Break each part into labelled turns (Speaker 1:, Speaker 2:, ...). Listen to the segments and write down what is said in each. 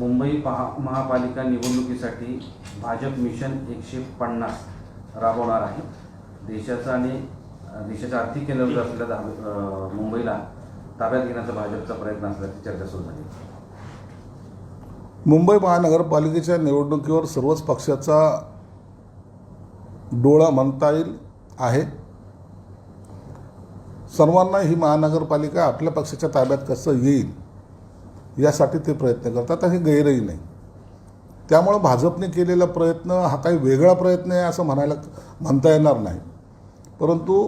Speaker 1: मुंबई महापालिका निवडणुकीसाठी भाजप मिशन एकशे पन्नास राबवणार आहे देशाचं आणि देशाचं आर्थिक केंद्र जर असलेल्या मुंबईला ताब्यात घेण्याचा भाजपचा प्रयत्न असल्याची चर्चा सुरू झाली
Speaker 2: मुंबई महानगरपालिकेच्या निवडणुकीवर सर्वच पक्षाचा डोळा म्हणता येईल आहे सर्वांना ही महानगरपालिका आपल्या पक्षाच्या ताब्यात कसं येईल यासाठी ते प्रयत्न करतात हे गैरही नाही त्यामुळं भाजपने केलेला प्रयत्न हा काही वेगळा प्रयत्न आहे असं म्हणायला म्हणता येणार नाही परंतु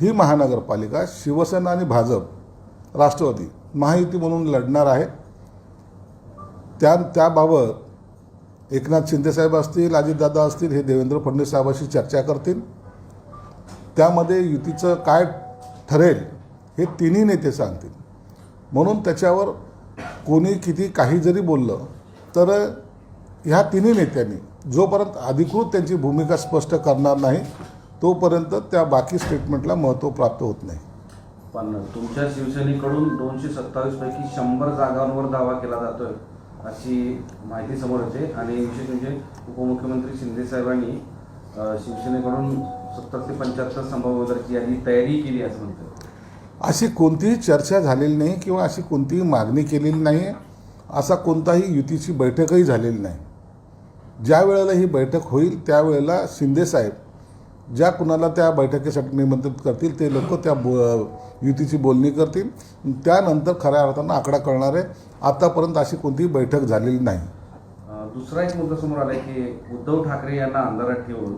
Speaker 2: ही महानगरपालिका शिवसेना आणि भाजप राष्ट्रवादी महायुती म्हणून लढणार आहेत त्या त्याबाबत एकनाथ शिंदेसाहेब असतील अजितदादा असतील हे देवेंद्र फडणवीस साहेबाशी चर्चा करतील त्यामध्ये युतीचं काय ठरेल हे तिन्ही नेते सांगतील म्हणून त्याच्यावर कोणी किती काही जरी बोललं तर ह्या तिन्ही नेत्यांनी जोपर्यंत अधिकृत त्यांची भूमिका स्पष्ट करणार नाही तोपर्यंत त्या बाकी स्टेटमेंटला महत्त्व प्राप्त होत नाही
Speaker 1: पण तुमच्या शिवसेनेकडून दोनशे सत्तावीसपैकी पैकी शंभर जागांवर दावा केला जातोय अशी माहिती समोर येते आणि विशेष म्हणजे उपमुख्यमंत्री शिंदेसाहेबांनी शिवसेनेकडून सत्तर ते पंच्याहत्तर संभाव्य यादी तयारी केली असं म्हणतात
Speaker 2: अशी कोणतीही चर्चा झालेली नाही किंवा अशी कोणतीही मागणी केलेली नाही असा कोणताही युतीची बैठकही झालेली नाही ज्या वेळेला ही बैठक होईल त्यावेळेला शिंदेसाहेब ज्या कुणाला त्या बैठकीसाठी निमंत्रित करतील ते लोक त्या बो युतीची बोलणी करतील त्यानंतर खऱ्या अर्थानं आकडा कळणार आहे आतापर्यंत अशी कोणतीही बैठक झालेली नाही
Speaker 1: दुसरा एक मुद्दा समोर आला की उद्धव ठाकरे यांना अंधारात ठेवून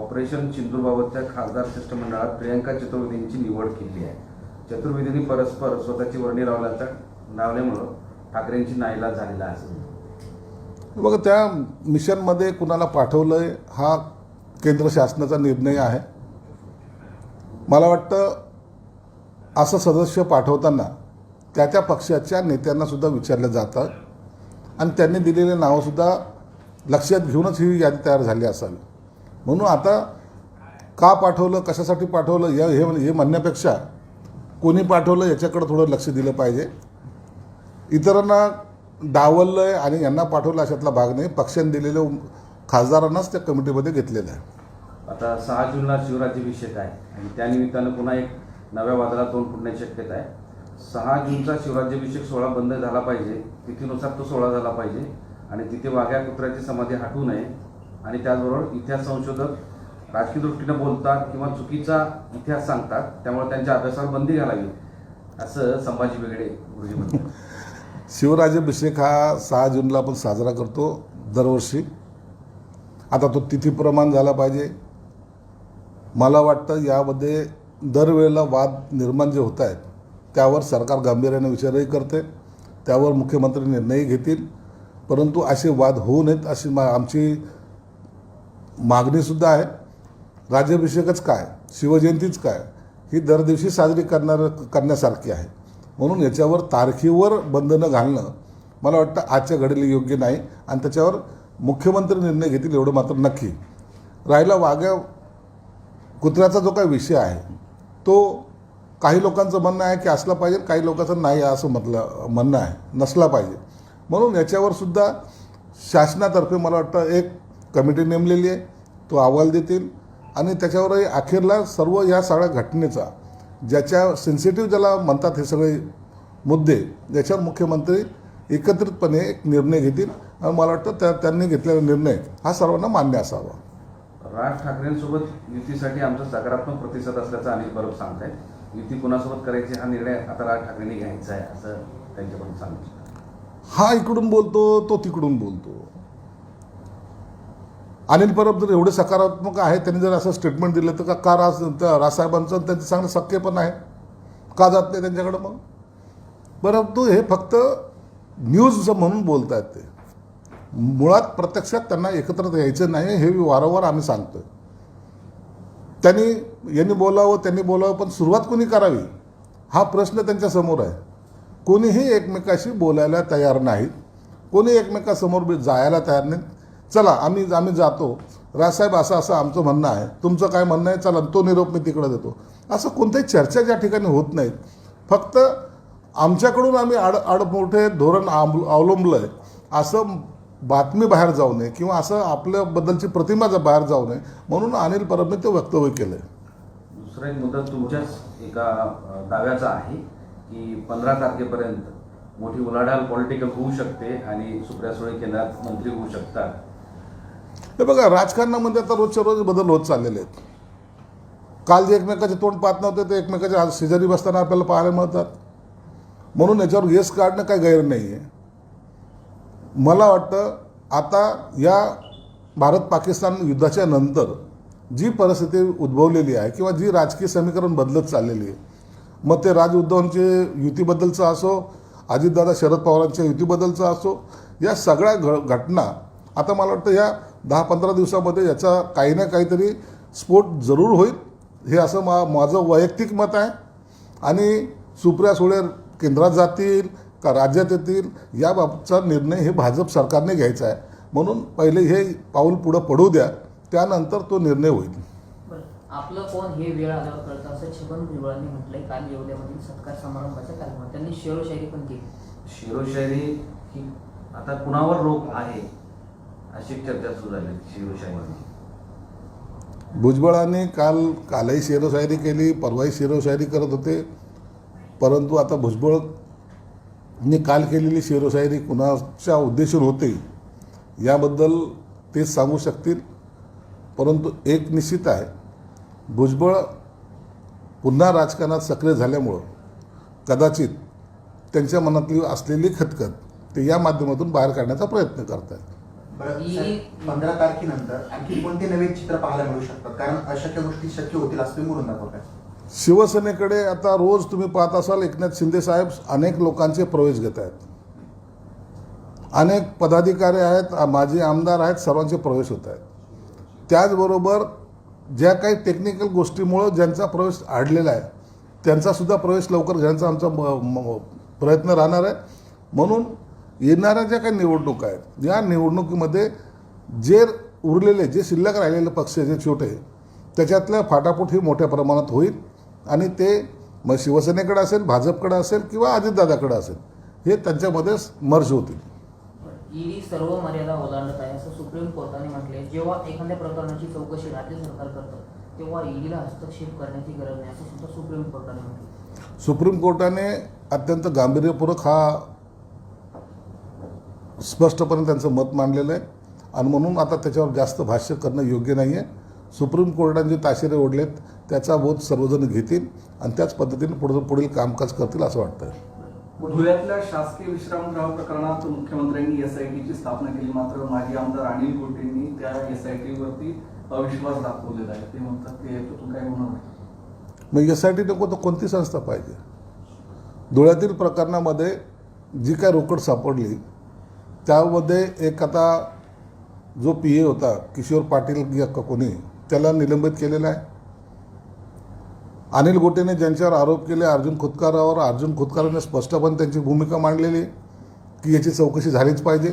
Speaker 1: ऑपरेशन सिंधूरबाबतच्या खासदार शिष्टमंडळात प्रियंका चतुर्वेदींची निवड केली आहे चतुर्वेदींनी परस्पर स्वतःची वर्णी लावला लावल्यामुळं ठाकरेंची नाईला झालेला आहे
Speaker 2: बघा त्या मिशनमध्ये कुणाला पाठवलंय हा केंद्र शासनाचा निर्णय आहे मला वाटतं असं सदस्य पाठवताना त्या त्या पक्षाच्या नेत्यांनासुद्धा विचारलं जातं आणि त्यांनी दिलेले नावंसुद्धा लक्षात घेऊनच ही यादी तयार झाली असावी म्हणून आता का पाठवलं कशासाठी पाठवलं या हे म्हणण्यापेक्षा कोणी पाठवलं याच्याकडं थोडं लक्ष दिलं पाहिजे इतरांना डावललं आहे आणि यांना पाठवलं अशातला भाग नाही पक्षाने दिलेल्या खासदारांनाच त्या कमिटीमध्ये घेतलेलं
Speaker 1: आहे आता सहा जूनला शिवराज्याभिषेक आहे आणि त्यानिमित्तानं पुन्हा एक नव्या वादाला तोंड फुटण्याची शक्यता आहे सहा जूनचा शिवराज्याभिषेक सोहळा बंद झाला पाहिजे तिथीनुसार तो सोहळा झाला पाहिजे आणि तिथे वाघ्या कुत्र्याची समाधी हटू नये आणि त्याचबरोबर इतिहास संशोधक राजकीय दृष्टीनं बोलतात किंवा चुकीचा इतिहास सांगतात त्यामुळे त्यांच्या अभ्यासावर बंदी घालावी असं संभाजी बेगडे गुरुजी
Speaker 2: म्हणतात शिवराजाभिषेक हा सहा जूनला आपण साजरा करतो दरवर्षी आता तो तिथी प्रमाण झाला पाहिजे मला वाटतं यामध्ये दरवेळेला वाद निर्माण जे होत आहेत त्यावर सरकार गांभीर्याने विचारही करते त्यावर मुख्यमंत्री निर्णयही घेतील परंतु असे वाद होऊ नयेत अशी मा आमची मागणीसुद्धा आहे राज्याभिषेकच काय शिवजयंतीच काय ही दर दिवशी साजरी करणार करण्यासारखी आहे म्हणून याच्यावर तारखेवर बंधनं घालणं मला वाटतं आजच्या घडीला योग्य नाही आणि त्याच्यावर मुख्यमंत्री निर्णय घेतील एवढं मात्र नक्की राहिला वाघ्या कुत्र्याचा जो काही विषय आहे तो काही लोकांचं म्हणणं आहे की असला पाहिजे काही लोकांचं नाही असं म्हटलं म्हणणं आहे नसला पाहिजे म्हणून याच्यावर सुद्धा शासनातर्फे मला वाटतं एक कमिटी नेमलेली आहे तो अहवाल देतील आणि त्याच्यावरही अखेरला सर्व या सगळ्या घटनेचा ज्याच्या सेन्सिटिव्ह ज्याला म्हणतात हे सगळे मुद्दे ज्याच्यावर मुख्यमंत्री एकत्रितपणे एक निर्णय घेतील आणि मला वाटतं त्या त्यांनी घेतलेला निर्णय हा सर्वांना मान्य असावा
Speaker 1: राज ठाकरेंसोबत युतीसाठी आमचा सकारात्मक प्रतिसाद असल्याचा अनिल बरोबर सांगताय युती कोणासोबत करायची हा निर्णय आता राज ठाकरेंनी घ्यायचा आहे असं त्यांच्याकडून सांगितलं
Speaker 2: हा इकडून बोलतो तो तिकडून बोलतो अनिल परब जर एवढे सकारात्मक आहे त्यांनी जर असं स्टेटमेंट दिलं तर का का राज रासाहेबांचं त्यांचं चांगलं सक्य पण आहे का जात नाही त्यांच्याकडं मग परंतु हे फक्त न्यूज म्हणून बोलत आहेत ते मुळात प्रत्यक्षात त्यांना एकत्र यायचं नाही हे वारंवार आम्ही सांगतो त्यांनी यांनी बोलावं त्यांनी बोलावं पण सुरुवात कोणी करावी हा प्रश्न त्यांच्यासमोर आहे कोणीही एकमेकाशी बोलायला तयार नाहीत कोणी एकमेकासमोर जायला तयार नाहीत चला आम्ही आम्ही जातो राजसाहेब असं असं आमचं म्हणणं आहे तुमचं काय म्हणणं आहे चला तो निरोप मी तिकडं देतो असं कोणत्याही चर्चा ज्या ठिकाणी होत नाहीत फक्त आमच्याकडून आम्ही आड मोठे धोरण अवलंबलं आहे असं बातमी बाहेर जाऊ नये किंवा असं आपल्याबद्दलची प्रतिमा बाहेर जाऊ नये म्हणून अनिल परबने ते वक्तव्य केलं
Speaker 1: आहे दुसरा एक मुद्दा तुमच्याच एका दाव्याचा आहे की पंधरा तारखेपर्यंत मोठी उलाढाल पॉलिटिकल होऊ शकते आणि सुप्रिया सुळे केंद्रात मंत्री होऊ शकतात
Speaker 2: हे बघा राजकारणामध्ये आता रोजच्या रोज बदल होत चाललेले आहेत काल जे एकमेकाचे तोंड पाहत नव्हते ते एकमेकाच्या शेजारी बसताना आपल्याला पाहायला मिळतात म्हणून याच्यावर येस काढणं काही गैर नाही आहे मला वाटतं आता या भारत पाकिस्तान युद्धाच्या नंतर जी परिस्थिती उद्भवलेली आहे किंवा जी राजकीय समीकरण बदलत चाललेली आहे मग ते राज उद्धवांचे युतीबद्दलचं असो अजितदादा शरद पवारांच्या युतीबद्दलचं असो या सगळ्या घ घटना आता मला वाटतं या दहा पंधरा दिवसामध्ये याचा काही ना काहीतरी स्फोट जरूर होईल हे असं मा माझं वैयक्तिक मत आहे आणि सुप्रिया सुळे केंद्रात जातील का राज्यात येतील याबाबतचा निर्णय हे भाजप सरकारने घ्यायचा आहे म्हणून पहिले हे पाऊल पुढं पडू द्या त्यानंतर तो निर्णय
Speaker 1: होईल आपलं कोण हे वेळ आल्यावर करतं असं छगन भुजबळांनी म्हटलंय काल येवल्यामधील सत्कार समारंभाच्या कार्यक्रमात त्यांनी शेरोशायरी पण केली शेरोशायरी ही आता कुणावर रोग आहे अशी चर्चा सुरू झाली
Speaker 2: भुजबळाने काल कालही शेरोशायरी केली परवाही शेरोशायरी करत होते परंतु आता भुजबळने काल केलेली शेरोशायरी कुणाच्या उद्देशून होते याबद्दल ते सांगू शकतील परंतु एक निश्चित आहे भुजबळ पुन्हा राजकारणात सक्रिय झाल्यामुळं कदाचित त्यांच्या मनातली असलेली खतखत ते या माध्यमातून बाहेर काढण्याचा प्रयत्न करत
Speaker 1: आहेत पंधरा तारखेनंतर आणखी कोणते नवीन चित्र पाहायला मिळू शकतात कारण अशक्य गोष्टी शक्य होतील असं तुम्ही म्हणून
Speaker 2: शिवसेनेकडे आता रोज तुम्ही पाहत असाल एकनाथ शिंदे साहेब अनेक लोकांचे प्रवेश घेत आहेत अनेक पदाधिकारी आहेत माजी आमदार आहेत सर्वांचे प्रवेश होत आहेत त्याचबरोबर ज्या काही टेक्निकल गोष्टीमुळं ज्यांचा प्रवेश अडलेला आहे त्यांचासुद्धा प्रवेश लवकर घेण्याचा आमचा प्रयत्न राहणार आहे म्हणून येणाऱ्या ज्या काही निवडणुका आहेत या निवडणुकीमध्ये जे उरलेले जे शिल्लक राहिलेले पक्ष जे छोटे त्याच्यातल्या फाटाफूट ही मोठ्या प्रमाणात होईल आणि ते मग शिवसेनेकडे असेल भाजपकडे असेल किंवा अजितदादाकडे असेल हे त्यांच्यामध्ये मर्ज होतील
Speaker 1: ईडी सर्व मर्यादा ओलांडत आहे असं सुप्रीम कोर्टाने म्हटले जेव्हा एखाद्या प्रकरणाची चौकशी राज्य सरकार करतं तेव्हा ईडीला हस्तक्षेप करण्याची गरज नाही असं सुद्धा सुप्रीम कोर्टाने
Speaker 2: म्हटलं सुप्रीम कोर्टाने अत्यंत गांभीर्यपूर्वक हा स्पष्टपणे त्यांचं मत मांडलेलं आहे आणि म्हणून आता त्याच्यावर जास्त भाष्य करणं योग्य नाही आहे सुप्रीम कोर्टाने जे ताशेरे ओढलेत त्याचा बोध सर्वजण घेतील आणि त्याच पद्धतीने पुढे पुढील कामकाज करतील असं
Speaker 1: वाटतं धुळ्यातल्या शासकीय विश्रामगृह प्रकरणात मुख्यमंत्र्यांनी एसआयटीची स्थापना केली मात्र माजी आमदार अनिल गोटेंनी त्या एसआयटीवरती अविश्वास दाखवलेला आहे ते म्हणतात ते याच्यातून काय होणार नाही
Speaker 2: मग एसआयटी नको तर कोणती संस्था पाहिजे धुळ्यातील प्रकरणामध्ये जी काय रोकड सापडली त्यामध्ये एक आता जो पी ए होता किशोर पाटील या कोणी त्याला निलंबित केलेला आहे अनिल गोटेने ज्यांच्यावर आरोप केले अर्जुन खोतकरावर अर्जुन खोतकराने स्पष्टपणे त्यांची भूमिका मांडलेली की याची चौकशी झालीच पाहिजे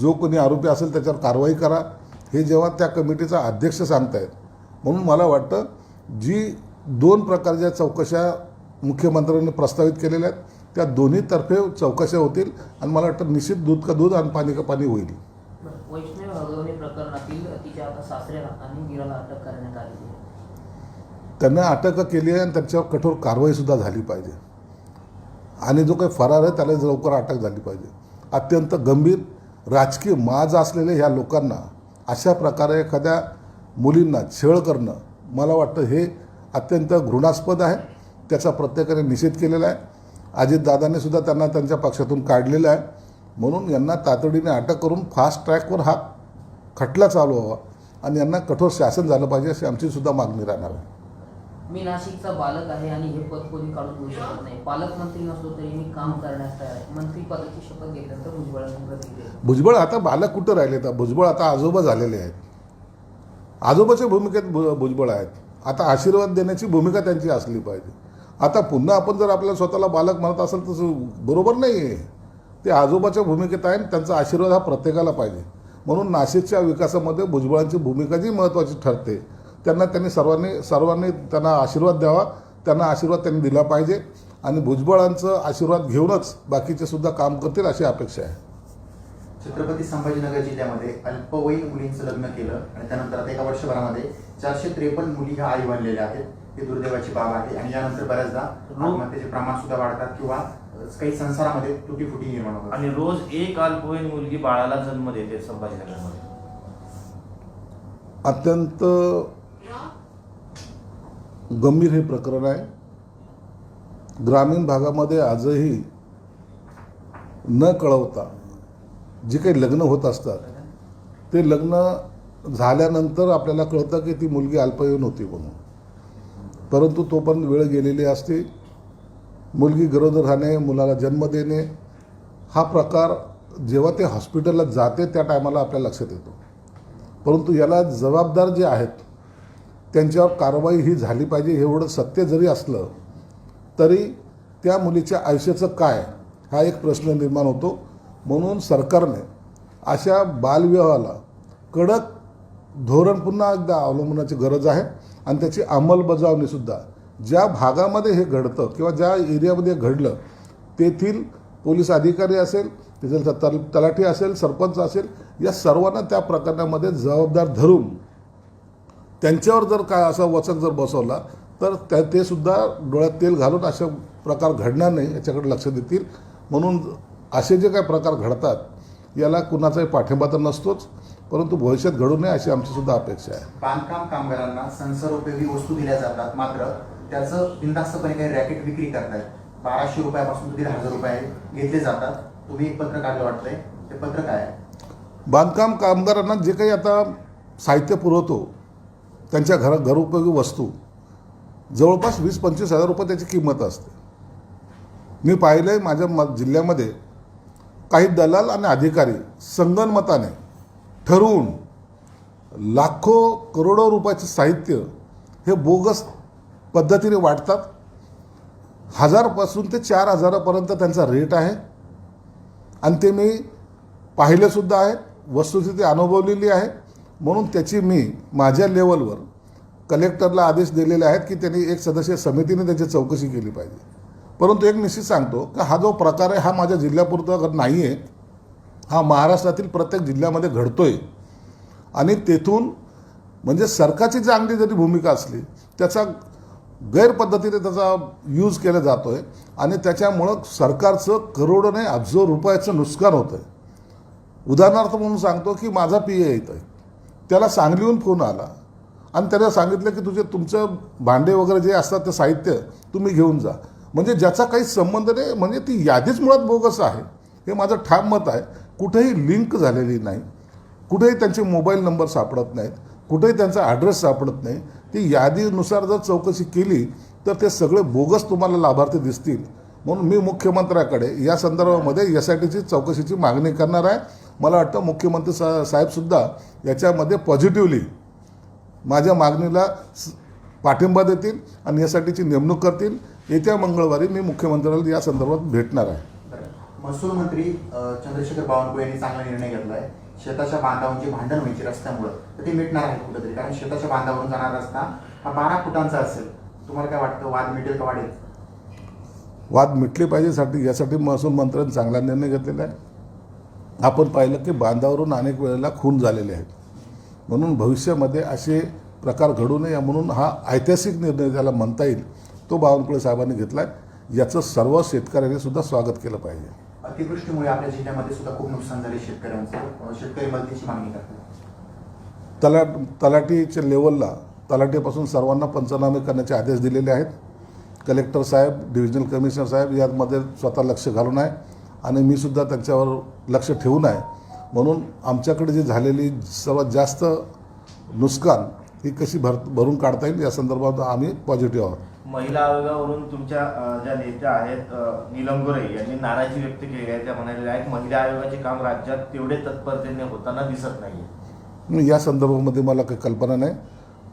Speaker 2: जो कोणी आरोपी असेल त्याच्यावर कारवाई करा हे जेव्हा त्या कमिटीचा अध्यक्ष सांगतायत म्हणून मला वाटतं जी दोन प्रकारच्या चौकशा मुख्यमंत्र्यांनी प्रस्तावित केलेल्या आहेत त्या दोन्ही तर्फे चौकशा होतील आणि मला वाटतं निश्चित दूध का दूध आणि पाणी का पाणी होईल त्यांना अटक केली आहे आणि त्यांच्यावर कठोर कारवाई सुद्धा झाली पाहिजे आणि जो काही फरार आहे त्याला लवकर अटक झाली पाहिजे अत्यंत गंभीर राजकीय माज असलेले ह्या लोकांना अशा प्रकारे एखाद्या मुलींना छळ करणं मला वाटतं हे अत्यंत घृणास्पद आहे त्याचा प्रत्येकाने निषेध केलेला आहे दादाने सुद्धा त्यांना त्यांच्या पक्षातून काढलेलं आहे म्हणून यांना तातडीने अटक करून फास्ट ट्रॅकवर हा खटला चालू हवा आणि यांना कठोर शासन झालं पाहिजे अशी आमची सुद्धा मागणी राहणार आहे
Speaker 1: मी नाशिकचा बालक आहे आणि हे पद कोणी काढून घेऊ शकत नाही पालकमंत्री नसतो तरी मी काम करण्यास मंत्री पदाची शपथ घेतल्यानंतर भुजबळ
Speaker 2: भुजबळ आता बालक कुठं राहिले तर भुजबळ आता आजोबा झालेले आहेत आजोबाच्या भूमिकेत भुजबळ आहेत आता आशीर्वाद देण्याची भूमिका त्यांची असली पाहिजे आता पुन्हा आपण जर आपल्याला स्वतःला बालक म्हणत असेल तर बरोबर नाही आहे ते आजोबाच्या भूमिकेत आहे त्यांचा आशीर्वाद हा प्रत्येकाला पाहिजे म्हणून नाशिकच्या विकासामध्ये भुजबळांची भूमिका जी महत्त्वाची ठरते त्यांना त्यांनी सर्वांनी सर्वांनी त्यांना आशीर्वाद द्यावा त्यांना आशीर्वाद त्यांनी दिला पाहिजे आणि भुजबळांचा आशीर्वाद घेऊनच बाकीचे सुद्धा काम करतील अशी अपेक्षा आहे
Speaker 1: छत्रपती संभाजीनगर जिल्ह्यामध्ये अल्पवयीन मुलींचं लग्न केलं आणि त्यानंतर आता एका वर्षभरामध्ये चारशे त्रेपन्न मुली ह्या आई बनलेल्या आहेत ही दुर्दैवाची बाब आहे आणि यानंतर बऱ्याचदा आत्महत्येचे प्रमाण सुद्धा वाढतात किंवा काही संसारामध्ये तुटीफुटी निर्माण होतात आणि रोज एक अल्पवयीन मुलगी बाळाला जन्म देते संभाजीनगरमध्ये
Speaker 2: अत्यंत गंभीर हे प्रकरण आहे ग्रामीण भागामध्ये आजही न कळवता जे काही लग्न होत असतात ते लग्न झाल्यानंतर आपल्याला कळतं की ती मुलगी अल्पवयीन होती म्हणून परंतु तोपर्यंत वेळ गेलेली असते मुलगी गरोदर राहणे मुलाला जन्म देणे हा प्रकार जेव्हा ते हॉस्पिटलला जाते त्या टायमाला आपल्या लक्षात येतो परंतु याला जबाबदार जे आहेत त्यांच्यावर कारवाई ही झाली पाहिजे एवढं सत्य जरी असलं तरी त्या मुलीच्या आयुष्याचं काय हा एक प्रश्न निर्माण होतो म्हणून सरकारने अशा बालविवाहाला कडक धोरण पुन्हा एकदा अवलंबण्याची गरज आहे आणि त्याची अंमलबजावणीसुद्धा ज्या भागामध्ये हे घडतं किंवा ज्या एरियामध्ये घडलं तेथील पोलीस अधिकारी असेल तेथील तलाठी असेल सरपंच असेल या सर्वांना त्या प्रकरणामध्ये जबाबदार धरून त्यांच्यावर जर काय असं वचक जर बसवला तर त्या ते सुद्धा डोळ्यात तेल घालून अशा प्रकार घडणार नाही याच्याकडे लक्ष देतील म्हणून असे जे काय प्रकार घडतात याला कुणाचाही पाठिंबा तर नसतोच परंतु भविष्यात घडू नये अशी आमची सुद्धा अपेक्षा आहे
Speaker 1: बांधकाम कामगारांना संसारोपयोगी वस्तू दिल्या जातात मात्र त्याचं बिंदास्तपणे काही रॅकेट विक्री करतायत बाराशे रुपयापासून दीड हजार रुपये घेतले जातात तुम्ही एक पत्र काढलं वाटतंय ते पत्र काय
Speaker 2: आहे बांधकाम कामगारांना जे काही आता साहित्य पुरवतो त्यांच्या घरा घरोपयोगी वस्तू जवळपास वीस पंचवीस हजार रुपये त्याची किंमत असते मी पाहिलं आहे माझ्या म जिल्ह्यामध्ये काही दलाल आणि अधिकारी संगनमताने ठरवून लाखो करोडो रुपयाचं साहित्य हे बोगस पद्धतीने वाटतात हजारपासून ते चार हजारापर्यंत त्यांचा रेट आहे आणि ते मी पाहिलेसुद्धा आहे वस्तुस्थिती अनुभवलेली आहे म्हणून त्याची मी माझ्या लेवलवर कलेक्टरला आदेश दिलेले आहेत की त्यांनी एक सदस्य समितीने त्याची चौकशी केली पाहिजे परंतु एक निश्चित सांगतो की हा जो प्रकार आहे हा माझ्या जिल्ह्यापुरता नाही आहे हा महाराष्ट्रातील प्रत्येक जिल्ह्यामध्ये घडतोय आणि तेथून म्हणजे सरकारची चांगली जरी भूमिका असली त्याचा गैरपद्धतीने त्याचा यूज केला जातो आहे आणि त्याच्यामुळं सरकारचं करोडने अब्जो रुपयाचं नुकसान होतं आहे उदाहरणार्थ म्हणून सांगतो की माझा पी ए येत आहे त्याला सांगलीहून फोन आला आणि त्याला सांगितलं की तुझे तुमचं भांडे वगैरे जे असतात ते साहित्य तुम्ही घेऊन जा म्हणजे ज्याचा काही संबंध नाही म्हणजे ती यादीच मुळात बोगस आहे हे माझं ठाम मत आहे कुठेही लिंक झालेली नाही कुठेही त्यांचे मोबाईल नंबर सापडत नाहीत कुठेही त्यांचा ॲड्रेस सापडत नाही ती यादीनुसार जर चौकशी केली तर ते सगळे बोगस तुम्हाला लाभार्थी दिसतील म्हणून मी मुख्यमंत्र्याकडे या संदर्भामध्ये एस आय टीची चौकशीची मागणी करणार आहे मला वाटतं मुख्यमंत्री सा साहेबसुद्धा याच्यामध्ये पॉझिटिव्हली माझ्या मागणीला पाठिंबा देतील आणि यासाठीची नेमणूक करतील येत्या मंगळवारी मी मुख्यमंत्र्याला या संदर्भात भेटणार
Speaker 1: आहे महसूल मंत्री चंद्रशेखर बावनकुळे यांनी चांगला निर्णय घेतला आहे शेताच्या बांधावरची भांडण व्हायची रस्त्यामुळे तर ते मिटणार आहे कुठेतरी कारण शेताच्या बांधावरून जाणार रस्ता हा बारा फुटांचा असेल तुम्हाला काय वाटतं वाद मिटेल का वाढेल
Speaker 2: वाद मिटले साठी यासाठी महसूल मंत्र्यांनी चांगला निर्णय घेतलेला आहे आपण पाहिलं की बांधावरून अनेक वेळेला खून झालेले आहेत म्हणून भविष्यामध्ये असे प्रकार घडू नये म्हणून हा ऐतिहासिक निर्णय ज्याला म्हणता येईल तो बावनकुळे साहेबांनी घेतला आहे याचं सर्व शेतकऱ्यांनी सुद्धा स्वागत केलं पाहिजे
Speaker 1: अतिवृष्टीमुळे आपल्या जिल्ह्यामध्ये सुद्धा खूप नुकसान झाले शेतकऱ्यांचं शेतकरी मदतीची मागणी करतात
Speaker 2: तला तलाटीच्या लेवलला तलाटीपासून सर्वांना पंचनामे करण्याचे आदेश दिलेले आहेत कलेक्टर साहेब डिव्हिजनल कमिशनर साहेब यामध्ये स्वतः लक्ष घालून आहे आणि मी सुद्धा त्यांच्यावर लक्ष ठेवून आहे म्हणून आमच्याकडे जी झालेली सर्वात जास्त नुकसान ही कशी भर भरून काढता येईल या संदर्भात आम्ही पॉझिटिव्ह आहोत
Speaker 1: महिला आयोगावरून तुमच्या ज्या नेत्या आहेत नीलम गोरे यांनी नाराजी व्यक्त केली आहे त्या म्हणालेल्या आहेत महिला आयोगाचे काम राज्यात तेवढे तत्परतेने होताना दिसत
Speaker 2: नाही या संदर्भामध्ये मला काही कल्पना नाही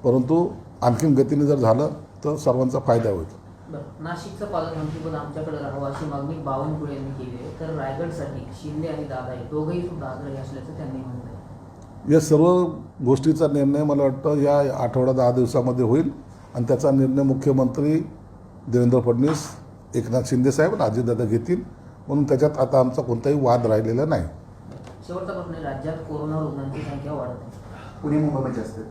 Speaker 2: परंतु आणखीन गतीने जर झालं तर सर्वांचा फायदा
Speaker 1: होईल नाशिकचं पालकमंत्रीपद आमच्याकडे राहावं अशी मागणी बावनकुळे यांनी केली आहे तर रायगडसाठी शिंदे आणि दादा दोघंही सुद्धा आग्रही असल्याचं त्यांनी
Speaker 2: म्हटलं या सर्व गोष्टीचा निर्णय मला वाटतं या आठवडा दहा दिवसामध्ये होईल आणि त्याचा निर्णय मुख्यमंत्री देवेंद्र फडणवीस एकनाथ शिंदेसाहेब आणि अजितदादा घेतील म्हणून त्याच्यात आता आमचा कोणताही वाद राहिलेला नाही
Speaker 1: राज्यात कोरोना रुग्णांची संख्या वाढत पुणे असते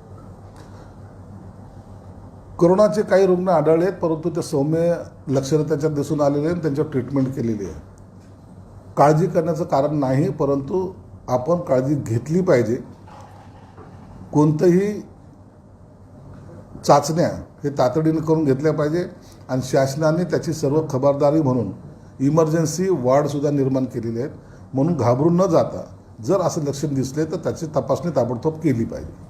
Speaker 2: कोरोनाचे काही रुग्ण आढळले आहेत परंतु ते सौम्य लक्षणं त्याच्यात दिसून आलेले आहेत त्यांच्यावर ट्रीटमेंट केलेली आहे काळजी करण्याचं कारण नाही परंतु आपण काळजी घेतली पाहिजे कोणतंही चाचण्या हे तातडीनं करून घेतल्या पाहिजे आणि शासनाने त्याची सर्व खबरदारी म्हणून इमर्जन्सी वॉर्डसुद्धा निर्माण केलेले आहेत म्हणून घाबरून न जाता जर असं लक्षण दिसले तर त्याची तपासणी ताबडतोब केली पाहिजे